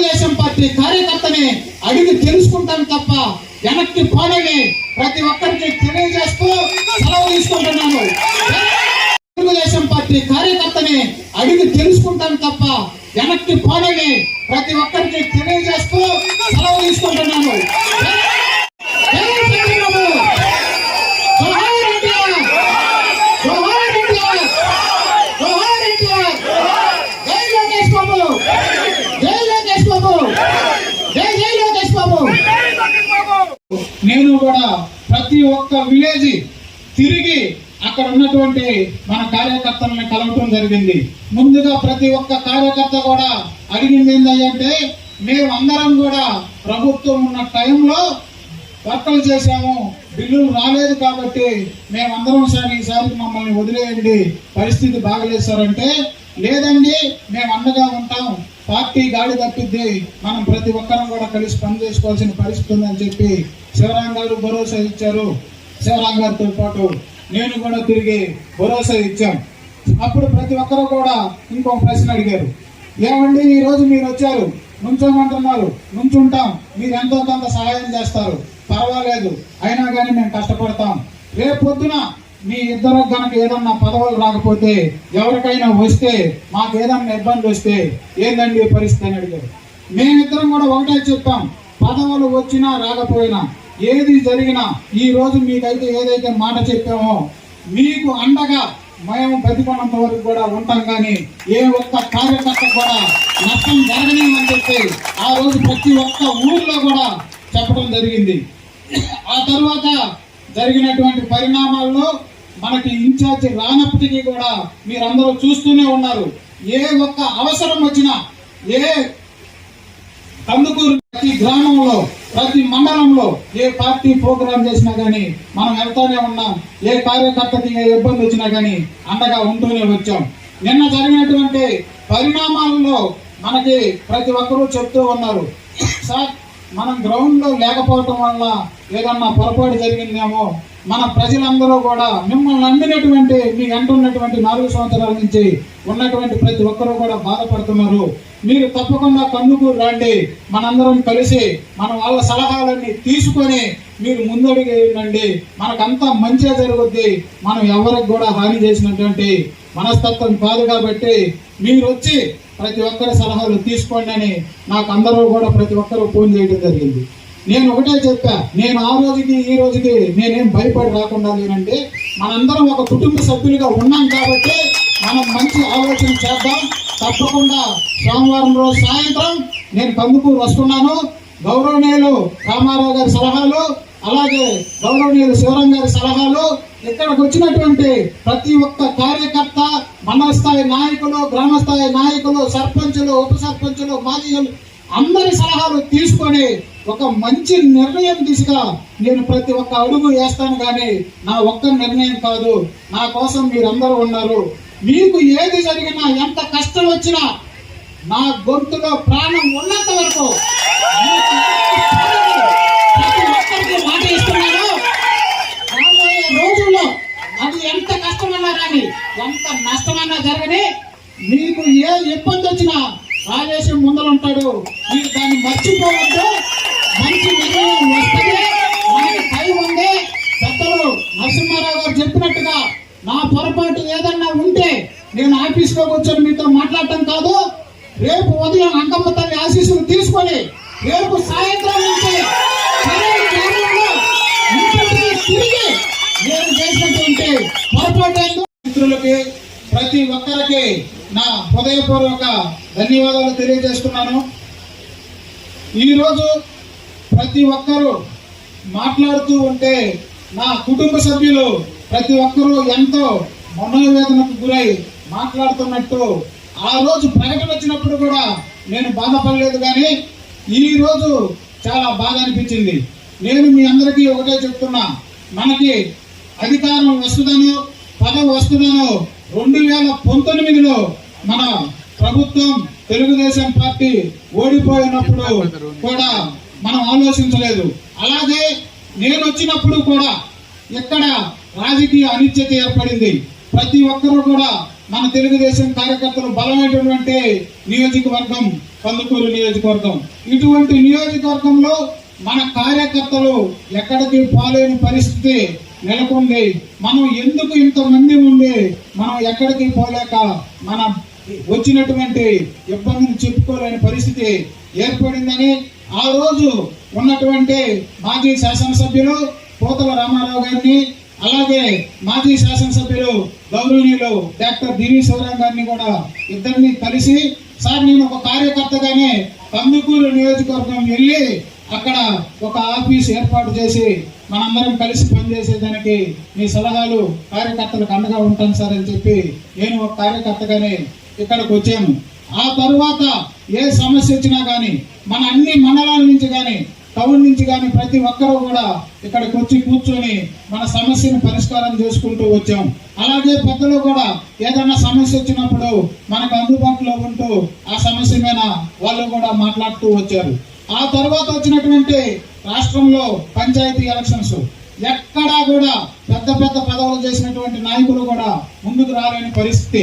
Telugu Desam party కార్యకర్తని అడిగి తెలుసుకుంటాను తప్ప వెనక్కి పోనని ప్రతి ఒక్కరికి తెలియజేస్తూ సెలవు తీసుకుంటున్నాను. తెలుగుదేశం పార్టీ కార్యకర్తని అడిగి తెలుసుకుంటాను తప్ప వెనక్కి పోనని ప్రతి ఒక్కరికి తెలియజేస్తూ సెలవు తీసుకుంటున్నాను. నేను కూడా ప్రతి ఒక్క విలేజ్ తిరిగి అక్కడ ఉన్నటువంటి మన కార్యకర్తలను కలవటం జరిగింది. ముందుగా ప్రతి ఒక్క కార్యకర్త కూడా అడిగింది ఏంటంటే మేము అందరం కూడా ప్రభుత్వం ఉన్న టైంలో వర్కలు చేశాము బిల్లులు రాలేదు కాబట్టి మేమందరం సార్ ఈసారి మమ్మల్ని వదిలేయండి పరిస్థితి బాగలేదు సార్ అంటే లేదండి మేము అండగా ఉంటాం పార్టీ గాడి తప్పిద్ది మనం ప్రతి ఒక్కరం కూడా కలిసి పని చేసుకోవాల్సిన పరిస్థితి ఉందని చెప్పి శివరాం గారు భరోసా ఇచ్చారు. శివరాం గారితో పాటు నేను కూడా తిరిగి భరోసా ఇచ్చాం. అప్పుడు ప్రతి ఒక్కరు కూడా ఇంకో ప్రశ్న అడిగారు. ఏమండి ఈరోజు మీరు వచ్చారు. నుంచోమంటున్నారు. నుంచుంటాం. మీరు ఎంతో కొంత సహాయం చేస్తారు. పర్వాలేదు. అయినా కానీ మేము కష్టపడతాం. రేపు పొద్దున మీ ఇద్దరు గనక ఏదన్నా పదవులు రాకపోతే ఎవరికైనా వస్తే మాకు ఏదన్నా ఇబ్బంది వస్తే ఏందండి పరిస్థితి అని అడిగారు. మేమిద్దరం కూడా ఒకటే చెప్పాం పదవులు వచ్చినా రాకపోయినా ఏది జరిగినా ఈ రోజు మీకైతే ఏదైతే మాట చెప్పామో మీకు అండగా మేము బతికున్నంత వరకు కూడా ఉంటాం కానీ ఏ ఒక్క కార్యకర్త కూడా నష్టం జరగలేమని చెప్పి ఆ రోజు ప్రతి ఒక్క ఊర్లో కూడా చెప్పడం జరిగింది. ఆ తర్వాత జరిగినటువంటి పరిణామాల్లో మనకి ఇన్ఛార్జ్ రానప్పటికీ కూడా మీరందరూ చూస్తూనే ఉన్నారు. ఏ ఒక్క అవసరం వచ్చినా ఏ కందుకూరు ప్రతి గ్రామంలో ప్రతి మండలంలో ఏ పార్టీ ప్రోగ్రాం చేసినా కానీ మనం వెళ్తూనే ఉన్నాం. ఏ కార్యకర్తకి ఏ ఇబ్బంది వచ్చినా కానీ అండగా ఉంటూనే వచ్చాం. నిన్న జరిగినటువంటి పరిణామాల్లో మనకి ప్రతి ఒక్కరూ చెప్తూ ఉన్నారు. సార్ మనం గ్రౌండ్లో లేకపోవటం వల్ల ఏదన్నా పొరపాటు జరిగిందేమో మన ప్రజలందరూ కూడా మిమ్మల్ని నమ్మినటువంటి మీ వెంట ఉన్నటువంటి నాలుగు సంవత్సరాల నుంచి ఉన్నటువంటి ప్రతి ఒక్కరూ కూడా బాధపడుతున్నారు. మీరు తప్పకుండా కందుకూరు రండి. మనందరం కలిసి మన వాళ్ళ సలహాలన్నీ తీసుకొని మీరు ముందడుగు వేయండి. మనకంతా మంచిగా జరుగుద్ది. మనం ఎవరికి కూడా హాని చేసినటువంటి మనస్తత్వం కాదు కాబట్టి మీరు వచ్చి ప్రతి ఒక్కరి సలహాలు తీసుకోండి అని నాకు అందరూ కూడా ప్రతి ఒక్కరూ ఫోన్ చేయడం జరిగింది. నేను ఒకటే చెప్పా నేను ఆ రోజుకి ఈ రోజుకి నేనేం భయపడి రాకుండా లేనంటే మనందరం ఒక కుటుంబ సభ్యులుగా ఉన్నాం కాబట్టి మనం మంచి ఆలోచన చేద్దాం. తప్పకుండా సోమవారం రోజు సాయంత్రం నేను కందుకూరు వస్తున్నాను. గౌరవనీయులు రామారావు గారి సలహాలు అలాగే గౌరవనీయులు శివరాం గారి సలహాలు ఇక్కడికి వచ్చినటువంటి ప్రతి ఒక్క కార్యకర్త మండల స్థాయి నాయకులు గ్రామ స్థాయి నాయకులు సర్పంచులు ఉప సర్పంచులు మాజీలు అందరి సలహాలు తీసుకొని ఒక మంచి నిర్ణయం దిశగా నేను ప్రతి ఒక్క అడుగు వేస్తాను కానీ నా ఒక్క నిర్ణయం కాదు. నా కోసం మీరందరూ ఉన్నారు. మీకు ఏది జరిగినా ఎంత కష్టం వచ్చినా నా గొంతులో ప్రాణం ఉన్నంత వరకు మాట ఇస్తున్నాను. రాబోయే రోజుల్లో అది ఎంత కష్టమన్నా కానీ ఎంత నష్టమన్నా జరగని మీకు ఏ ఇబ్బంది వచ్చినా రాజేశం ముందలుంటాడు మీరు దాన్ని మర్చిపోవద్దు. మంచి నిర్ణయం వస్తే మనకి టైం ఉంది పెద్దలు నరసింహారావు గారు చెప్పినట్టుగా నా పొరపాటు ఏదన్నా ఉంటే నేను ఆఫీస్లోకి వచ్చాను మీతో మాట్లాడటం కాదు. రేపు ఉదయం అంకమ్మ తల్లి ఆశీస్సులు తీసుకొని రేపు సాయంత్రం నుంచి తిరిగి నేను చేసినటువంటి పొరపాటు మిత్రులకి ప్రతి ఒక్కరికి నా హృదయపూర్వక ధన్యవాదాలు తెలియజేస్తున్నాను. ఈరోజు ప్రతి ఒక్కరూ మాట్లాడుతూ ఉంటే నా కుటుంబ సభ్యులు ప్రతి ఒక్కరూ ఎంతో మనోవేదనకు గురై మాట్లాడుతున్నట్టు ఆ రోజు ప్రకటన వచ్చినప్పుడు కూడా నేను బాధపడలేదు కానీ ఈ రోజు చాలా బాధ అనిపించింది. నేను మీ అందరికీ ఒకటే చెప్తున్నా మనకి అధికారం వస్తుందనో పదవి వస్తుందనో రెండు వేల పంతొమ్మిదిలో మన ప్రభుత్వం తెలుగుదేశం పార్టీ ఓడిపోయినప్పుడు కూడా మనం ఆలోచించలేదు. అలాగే నేను వచ్చినప్పుడు కూడా ఇక్కడ రాజకీయ అనిశ్చిత ఏర్పడింది. ప్రతి ఒక్కరూ కూడా మన తెలుగుదేశం కార్యకర్తలు బలమైనటువంటి నియోజకవర్గం కందుకూరు నియోజకవర్గం. ఇటువంటి నియోజకవర్గంలో మన కార్యకర్తలు ఎక్కడికి పోలేని పరిస్థితి నెలకొంది మనం ఎందుకు ఇంతమంది ఉండి? మనం ఎక్కడికి పోలేక మన వచ్చినటువంటి ఇబ్బందిని చెప్పుకోలేని పరిస్థితి ఏర్పడిందని ఆ రోజు ఉన్నటువంటి మాజీ శాసనసభ్యులు పోతల రామారావు గారిని అలాగే మాజీ శాసనసభ్యులు గౌరవనీయులు డాక్టర్ దివి గారిని కూడా ఇద్దరిని కలిసి సార్ నేను ఒక కార్యకర్తగానే కందుకూరు నియోజకవర్గం వెళ్ళి అక్కడ ఒక ఆఫీస్ ఏర్పాటు చేసి మనందరం కలిసి పనిచేసేదానికి మీ సలహాలు కార్యకర్తలకు అండగా ఉంటాను సార్ అని చెప్పి నేను ఒక కార్యకర్తగానే ఇక్కడికి వచ్చాను. ఆ తరువాత ఏ సమస్య వచ్చినా కానీ మన అన్ని మండలాల నుంచి కానీ టౌన్ నుంచి కానీ ప్రతి ఒక్కరూ కూడా ఇక్కడికి వచ్చి కూర్చొని మన సమస్యను పరిష్కారం చేసుకుంటూ వచ్చాం. అలాగే పెద్దలు కూడా ఏదైనా సమస్య వచ్చినప్పుడు మనకు అందుబాటులో ఉంటూ ఆ సమస్య మీద వాళ్ళు కూడా మాట్లాడుతూ వచ్చారు. ఆ తర్వాత వచ్చినటువంటి రాష్ట్రంలో పంచాయతీ ఎలక్షన్స్. ఎక్కడా కూడా పెద్ద పెద్ద పదవులు చేసినటువంటి నాయకులు కూడా ముందుకు రాలేని పరిస్థితి.